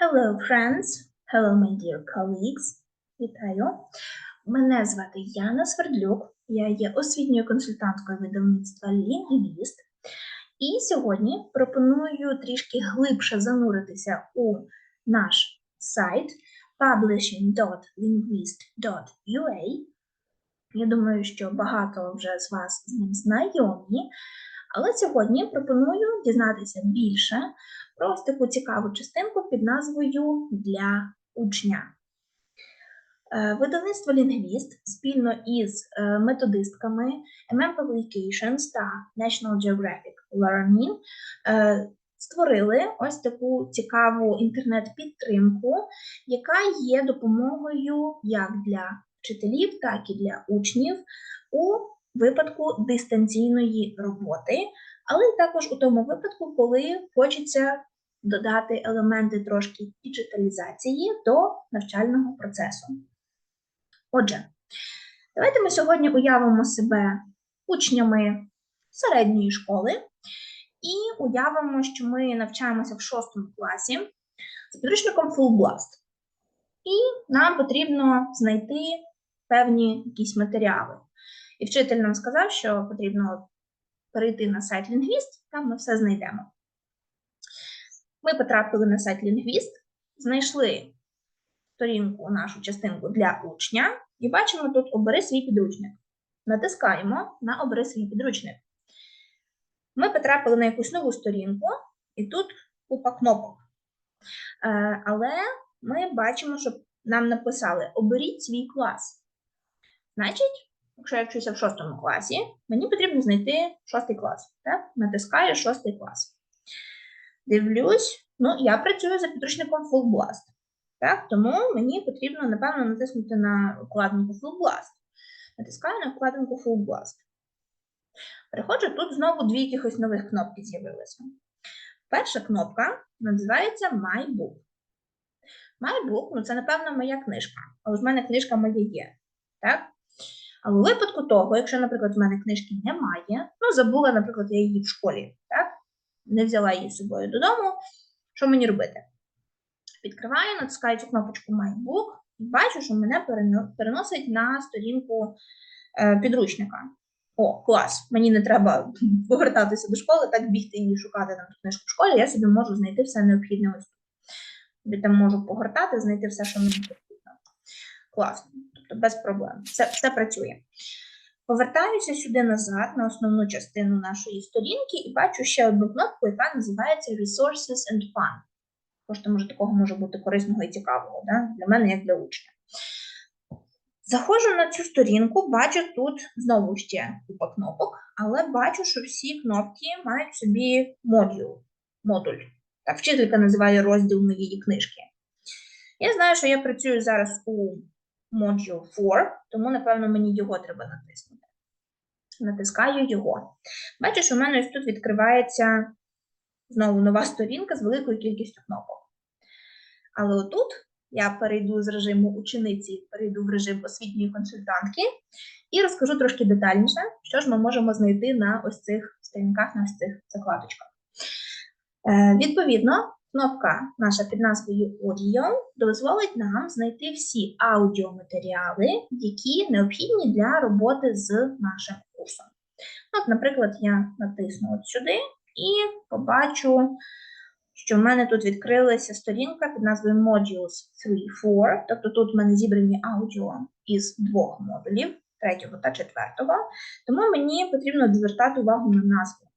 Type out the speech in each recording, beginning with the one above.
Hello, friends. Hello, my dear colleagues. Вітаю. Мене звати Яна Свердлюк. Я є освітньою консультанткою видавництва Лінгвіст. І сьогодні пропоную трішки глибше зануритися у наш сайт publishing.linguist.ua. Я думаю, що багато вже з вас з ним знайомі. Але сьогодні пропоную дізнатися більше про ось таку цікаву частинку під назвою Для учня. Е, Видавництво Лінгвіст спільно із е, методистками MM Publications та National Geographic Learning е, створили ось таку цікаву інтернет-підтримку, яка є допомогою як для вчителів, так і для учнів у випадку дистанційної роботи, але також у тому випадку, коли хочеться додати елементи трошки діджиталізації до навчального процесу. Отже, давайте ми сьогодні уявимо себе учнями середньої школи і уявимо, що ми навчаємося в шостому класі з підручником Full Blast. І нам потрібно знайти певні якісь матеріали. І вчитель нам сказав, що потрібно перейти на сайт Лінгвіст, там ми все знайдемо. Ми потрапили на сайт Лінгвіст, знайшли сторінку, нашу частинку для учня, і бачимо тут обери свій підручник. Натискаємо на обери свій підручник. Ми потрапили на якусь нову сторінку, і тут купа кнопок. Е, Але ми бачимо, що нам написали Оберіть свій клас. Значить, якщо я вчуся в шостому класі, мені потрібно знайти шостий клас. Так? Натискаю шостий клас. Дивлюсь, ну, я працюю за підручником Full Blast. Так? Тому мені потрібно, напевно, натиснути на вкладинку Full Blast. Натискаю на вкладинку Full Blast. Переходжу, тут знову дві якихось нових кнопки з'явилися. Перша кнопка називається My Book. My Book, ну це, напевно, моя книжка. Але ж в мене книжка моя є. Так? Але у випадку того, якщо, наприклад, в мене книжки немає, ну, забула, наприклад, я її в школі, так? Не взяла її з собою додому. Що мені робити? Відкриваю, натискаю цю кнопочку My Book і бачу, що мене переносить на сторінку е, підручника. О, клас! Мені не треба повертатися до школи, так бігти і шукати там книжку в школі. Я собі можу знайти все необхідне ось тут. Собі там можу погортати, знайти все, що мені потрібно. Класно. Тобто без проблем. Все, все працює. Повертаюся сюди назад на основну частину нашої сторінки і бачу ще одну кнопку, яка називається Resources and Fun. Кошти, може, такого може бути корисного і цікавого да? для мене, як для учня. Заходжу на цю сторінку, бачу тут знову ще купа кнопок, але бачу, що всі кнопки мають собі модул. модуль. Так, вчителька називає розділ моєї книжки. Я знаю, що я працюю зараз у Module 4, тому, напевно, мені його треба натиснути. Натискаю його. Що в мене ось тут відкривається знову нова сторінка з великою кількістю кнопок. Але отут я перейду з режиму учениці, перейду в режим освітньої консультантки і розкажу трошки детальніше, що ж ми можемо знайти на ось цих сторінках, на ось цих закладочках. Е, відповідно, кнопка наша під назвою Audio дозволить нам знайти всі аудіоматеріали, які необхідні для роботи з нашим курсом. От, наприклад, я натисну от сюди і побачу, що в мене тут відкрилася сторінка під назвою Modules 3.4, тобто тут в мене зібрані аудіо із двох модулів, третього та четвертого, тому мені потрібно звертати увагу на назву.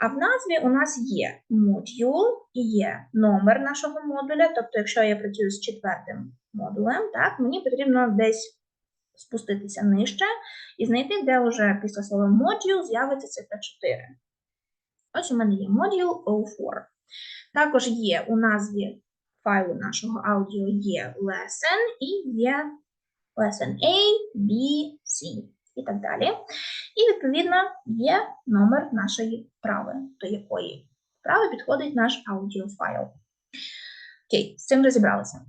А в назві у нас є модул і є номер нашого модуля. Тобто, якщо я працюю з четвертим модулем, так, мені потрібно десь спуститися нижче і знайти, де вже після слова module з'явиться цифра 4. Ось у мене є module 04. Також є у назві файлу нашого аудіо є lesson і є lesson A, B, C і так далі. І, відповідно, є номер нашої вправи, до якої вправи підходить наш аудіофайл. Окей, з цим розібралися.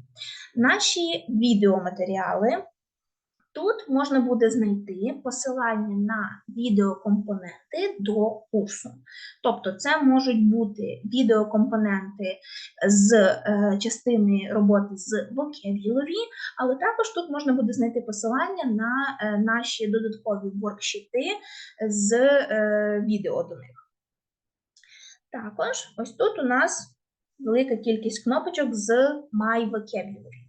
Наші відеоматеріали Тут можна буде знайти посилання на відеокомпоненти до курсу. Тобто, це можуть бути відеокомпоненти з е, частини роботи з vocabulary, але також тут можна буде знайти посилання на е, наші додаткові воркшіти з е, відео до них. Також ось тут у нас велика кількість кнопочок з My Vocabulary.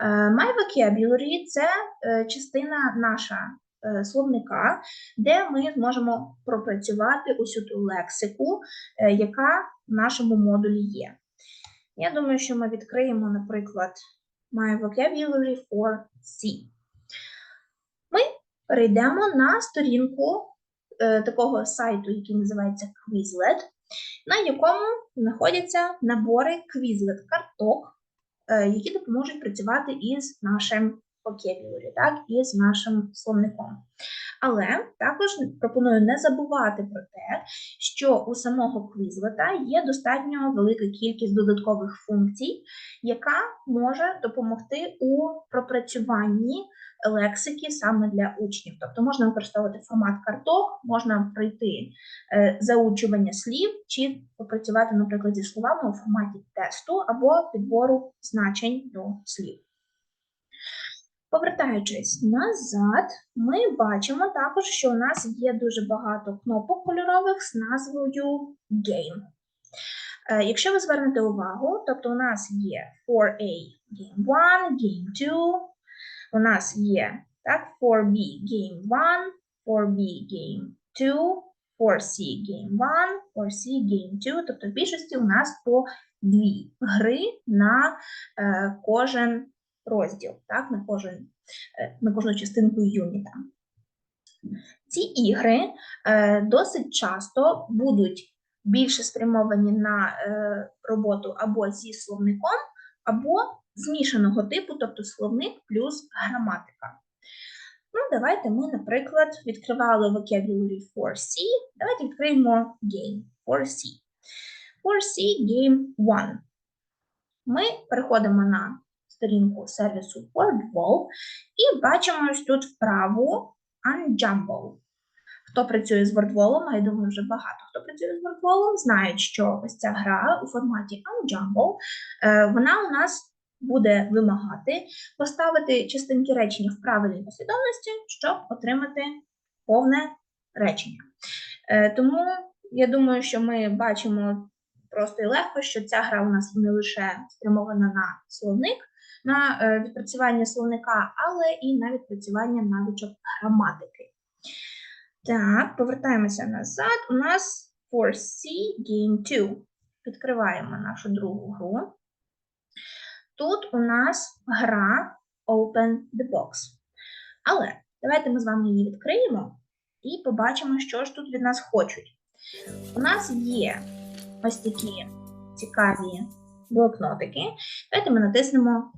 Е, My Vocabulary – це е, частина наша е, словника, де ми зможемо пропрацювати усю ту лексику, яка в нашому модулі є. Я думаю, що ми відкриємо, наприклад, My Vocabulary for C. Ми перейдемо на сторінку такого сайту, який називається Quizlet, на якому знаходяться набори Quizlet-карток, е, які допоможуть працювати із нашим vocabulary, так, із нашим словником. Але також пропоную не забувати про те, що у самого квізлета є достатньо велика кількість додаткових функцій, яка може допомогти у пропрацюванні лексики саме для учнів. Тобто можна використовувати формат карток, можна пройти е, заучування слів чи попрацювати, наприклад, зі словами у форматі тесту або підбору значень до слів. Повертаючись назад, ми бачимо також, що у нас є дуже багато кнопок кольорових з назвою Game. Е, Якщо ви звернете увагу, тобто у нас є 4A Game 1, Game 2, у нас є так, 4B Game 1, 4B Game 2, 4C Game 1, 4C Game 2, тобто в більшості у нас по дві гри на е, кожен розділ, так, на, кожен, е, на кожну частинку юніта. Ці ігри е, досить часто будуть більше спрямовані на е, роботу або зі словником, або змішаного типу, тобто словник плюс граматика. Ну, давайте ми, наприклад, відкривали vocabulary 4C. Давайте відкриємо game 4C. 4C Game 1. Ми переходимо на сторінку сервісу WordWall і бачимо ось тут вправу Unjumble. Хто працює з WordWall, я думаю, вже багато хто працює з WordWall, знають, що ось ця гра у форматі Unjumble, е, вона у нас буде вимагати поставити частинки речення в правильній послідовності, щоб отримати повне речення. Е, Тому я думаю, що ми бачимо просто і легко, що ця гра у нас не лише спрямована на словник, на е, відпрацювання словника, але і на відпрацювання навичок граматики. Так, повертаємося назад. У нас 4C Game 2. Відкриваємо нашу другу гру. Тут у нас гра Open the Box. Але давайте ми з вами її відкриємо і побачимо, що ж тут від нас хочуть. У нас є ось такі цікаві блокнотики. Давайте ми натиснемо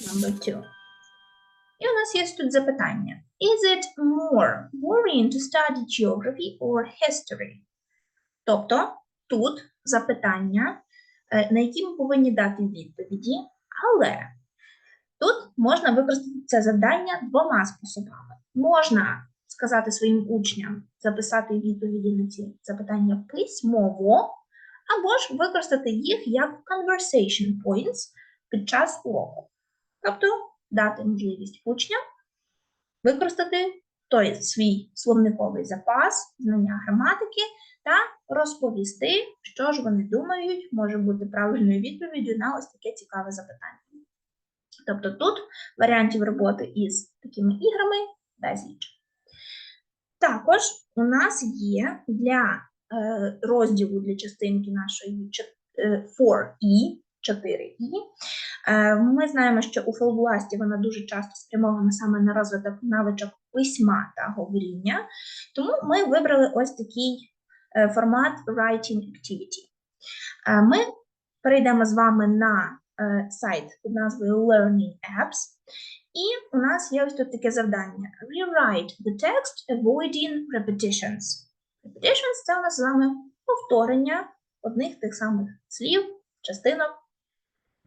number 2. І у нас є тут запитання. Is it more worrying to study geography or history? Тобто тут запитання, е, на які ми повинні дати відповіді, але тут можна використати це завдання двома способами. Можна сказати своїм учням, записати відповіді на ці запитання письмово, або ж використати їх як conversation points під час уроку. Тобто дати можливість учням використати той свій словниковий запас, знання граматики та розповісти, що ж вони думають, може бути правильною відповіддю на ось таке цікаве запитання. Тобто тут варіантів роботи із такими іграми безліч. Також у нас є для е, розділу для частинки нашої 4E, 4E. Е, Ми знаємо, що у фолбласті вона дуже часто спрямована саме на розвиток навичок письма та говоріння, тому ми вибрали ось такий е, формат Writing Activity. Е, Ми перейдемо з вами на сайт під назвою Learning Apps, і у нас є ось тут таке завдання: Rewrite the text, avoiding repetitions. Repetitions – це у нас з вами повторення одних тих самих слів, частинок,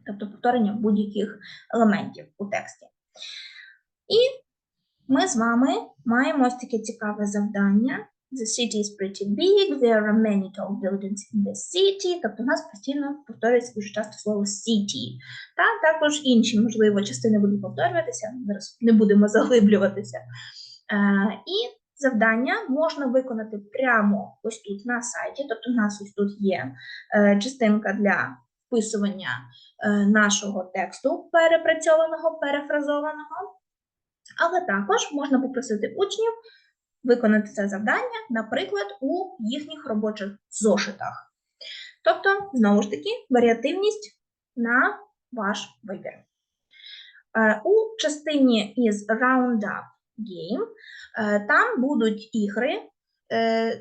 тобто повторення будь-яких елементів у тексті. І ми з вами маємо ось таке цікаве завдання. The city is pretty big, there are many tall buildings in the city. Тобто у нас постійно повторюється дуже часто слово city. Та також інші, можливо, частини будуть повторюватися. Зараз не будемо заглиблюватися. Е, і завдання можна виконати прямо ось тут на сайті. Тобто, у нас ось тут є е, частинка для вписування нашого тексту перепрацьованого, перефразованого. Але також можна попросити учнів виконати це завдання, наприклад, у їхніх робочих зошитах. Тобто, знову ж таки, варіативність на ваш вибір. Е, У частині із Roundup Game е, там будуть ігри, е,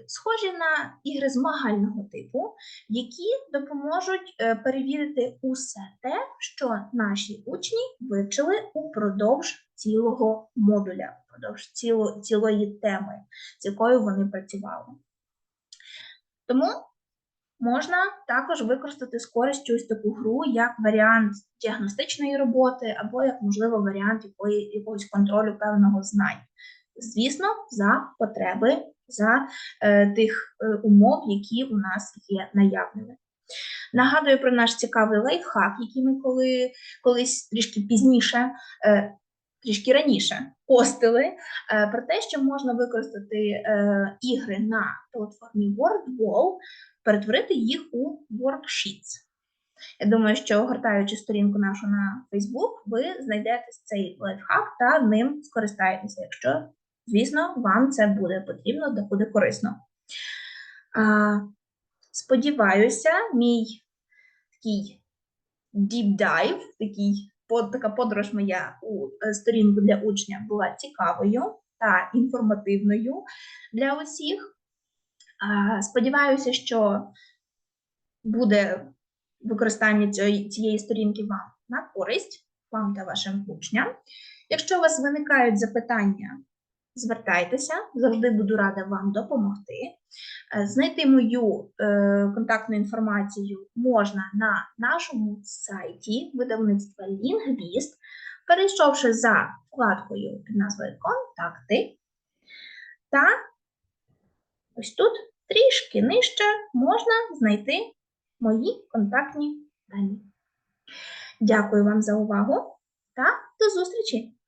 схожі на ігри змагального типу, які допоможуть е, перевірити усе те, що наші учні вивчили упродовж цілого модуля, упродовж ціло, цілої теми, з якою вони працювали. Тому можна також використати з користю ось таку гру як варіант діагностичної роботи, або як, можливо, варіант якої, якогось контролю певного знань. Звісно, за потреби, за е, тих е, умов, які у нас є наявними. Нагадую про наш цікавий лайфхак, який ми коли, колись трішки пізніше, е, трішки раніше постили, про те, що можна використати ігри на платформі WordWall, перетворити їх у worksheets. Я думаю, що гортаючи сторінку нашу на Facebook, ви знайдете цей лайфхак та ним скористаєтеся, якщо, звісно, вам це буде потрібно та буде корисно. А, Сподіваюся, мій такий deep dive, такий, така подорож моя у е, сторінку для учня була цікавою та інформативною для усіх. А, Сподіваюся, що буде використання цієї, цієї сторінки вам на користь, вам та вашим учням. Якщо у вас виникають запитання, звертайтеся, завжди буду рада вам допомогти. Е, Знайти мою е, контактну інформацію можна на нашому сайті видавництва Лінгвіст, перейшовши за вкладкою під назвою Контакти. Та ось тут трішки нижче можна знайти мої контактні дані. Дякую вам за увагу та до зустрічі!